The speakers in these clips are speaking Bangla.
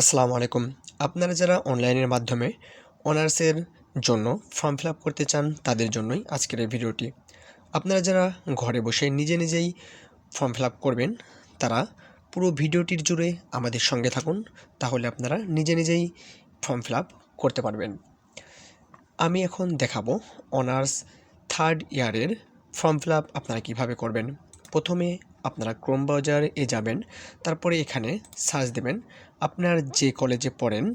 আসসালামু আলাইকুম। আপনারা যারা অনলাইনের মাধ্যমে অনার্সের জন্য ফর্ম ফিল করতে চান, তাদের জন্যই আজকের এই ভিডিওটি। আপনারা যারা ঘরে বসে নিজে নিজেই ফর্ম ফিল করবেন, তারা পুরো ভিডিওটির জুড়ে আমাদের সঙ্গে থাকুন, তাহলে আপনারা নিজে নিজেই ফর্ম ফিল করতে পারবেন। আমি এখন দেখাবো অনার্স থার্ড ইয়ারের ফর্ম ফিল আপ আপনারা কীভাবে করবেন। প্রথমে আপনারা ক্রোম ব্রাউজারে এ যাবেন, তারপরে এখানে সার্চ দেবেন, আপনার যে কলেজে পড়েন,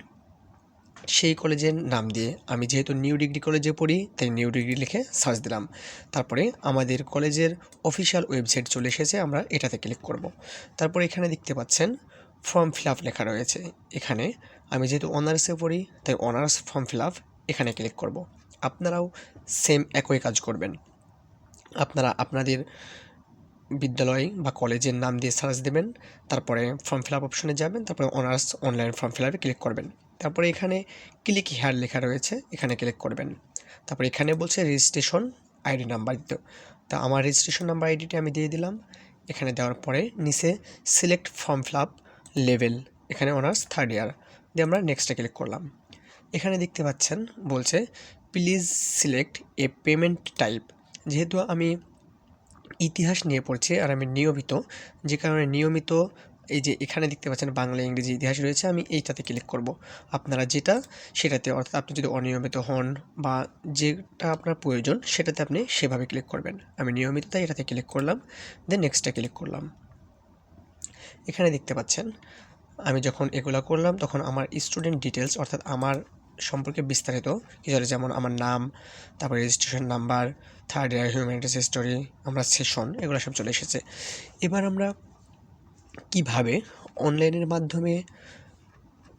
সেই কলেজের নাম দিয়ে, আমি যেহেতু নিউ ডিগ্রি কলেজে পড়ি, তাই নিউ ডিগ্রি লিখে সার্চ দিলাম। তারপরে আমাদের কলেজের অফিসিয়াল ওয়েবসাইট চলে এসেছে, আমরা এটাতে ক্লিক করব। তারপরে এখানে দেখতে পাচ্ছেন, ফর্ম ফিল লেখা রয়েছে। এখানে আমি যেহেতু অনার্সে পড়ি, তাই অনার্স ফর্ম ফিল এখানে ক্লিক করব। আপনারাও সেম একই কাজ করবেন। আপনারা আপনাদের বিদ্যালয় বা কলেজের নাম দিয়ে সার্চ দেবেন, তারপরে ফর্ম ফিল আপ অপশনে যাবেন, তারপরে অনার্স অনলাইন ফর্ম ফিল আপে ক্লিক করবেন। তারপরে এখানে ক্লিক হেয়ার লেখা রয়েছে, এখানে ক্লিক করবেন। তারপরে এখানে বলছে রেজিস্ট্রেশন আইডি নাম্বার দিতে। তা আমার রেজিস্ট্রেশন নাম্বার আইডিটি আমি দিয়ে দিলাম। এখানে দেওয়ার পরে নিচে select form fill up level এখানে অনার্স থার্ড ইয়ার দিয়ে আমরা নেক্সটে ক্লিক করলাম। এখানে দেখতে পাচ্ছেন, বলছে please select a payment type যেহেতু আমি ইতিহাস নিয়ে পড়ছি আর আমি নিয়মিত, যে কারণে নিয়মিত এই যে এখানে দেখতে পাচ্ছেন বাংলা, ইংরেজি ইতিহাস রয়েছে, আমি এইটাতে ক্লিক করব। আপনারা যেটা সেটাতে অর্থাৎ আপনি যদি অনিয়মিত হন বা যেটা আপনার প্রয়োজন সেটাতে আপনি সেভাবে ক্লিক করবেন। আমি নিয়মিত তাই এটাতে ক্লিক করলাম দেন নেক্সটে ক্লিক করলাম। এখানে দেখতে পাচ্ছেন, আমি যখন এগুলো করলাম তখন আমার স্টুডেন্ট ডিটেলস অর্থাৎ আমার সম্পর্কে বিস্তারিত। কিছু যেমন আমার নাম, তারপর registration number third year humanities history আমরা সেশন এগুলো সব চলে এসেছে। এবার আমরা কীভাবে অনলাইনের মাধ্যমে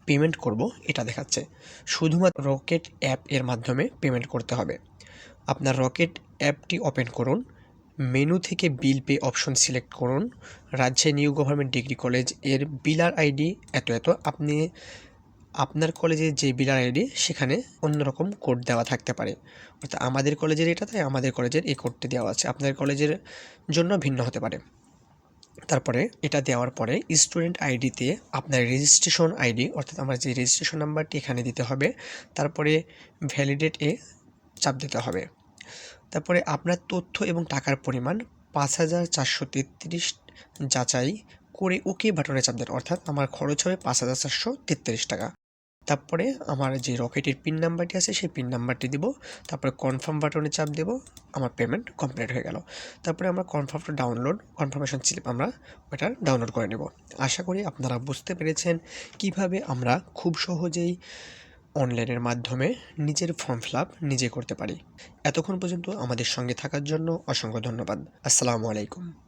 পেমেন্ট করব, এটা দেখাচ্ছে। শুধুমাত্র রকেট অ্যাপ এর মাধ্যমে পেমেন্ট করতে হবে। আপনার রকেট অ্যাপটি ওপেন করুন মেনু থেকে বিল পে অপশন সিলেক্ট করুন, রাজ্যে নিউ গভর্নমেন্ট ডিগ্রি কলেজের বিলার আইডি এত এত, আপনি আপনার কলেজের যে বিলার আইডি, সেখানে অন্যরকম কোড দেওয়া থাকতে পারে। অর্থাৎ আমাদের কলেজের এটা, তাই আমাদের কলেজের এই কোডটি দেওয়া আছে। আপনাদের কলেজের জন্য ভিন্ন হতে পারে। তারপরে এটা দেওয়ার পরে স্টুডেন্ট আইডিতে আপনার রেজিস্ট্রেশন আইডি, অর্থাৎ আমার যে রেজিস্ট্রেশন নাম্বারটি এখানে দিতে হবে, তারপরে ভ্যালিডেট এ চাপ দিতে হবে। তারপরে আপনার তথ্য এবং টাকার পরিমাণ পাঁচ হাজার চারশো তেত্রিশ যাচাই করে ওকে বাটনে চাপ দেন, অর্থাৎ আমার খরচ হবে পাঁচ হাজার চারশো তেত্রিশ টাকা। তারপরে আমার যে রকেটের পিন নাম্বারটি আছে, সেই পিন নাম্বারটি দিব। তারপরে কনফার্ম বাটনে চাপ দেব। আমার পেমেন্ট কমপ্লিট হয়ে গেল। তারপরে আমরা কনফার্মটা ডাউনলোড কনফার্মেশন স্লিপ আমরা ওটা ডাউনলোড করে নেব। আশা করি আপনারা বুঝতে পেরেছেন কীভাবে আমরা খুব সহজেই অনলাইনের মাধ্যমে নিজের ফর্ম ফিল আপ নিজে করতে পারি। এতক্ষণ পর্যন্ত আমাদের সঙ্গে থাকার জন্য অসংখ্য ধন্যবাদ। আসসালামু আলাইকুম।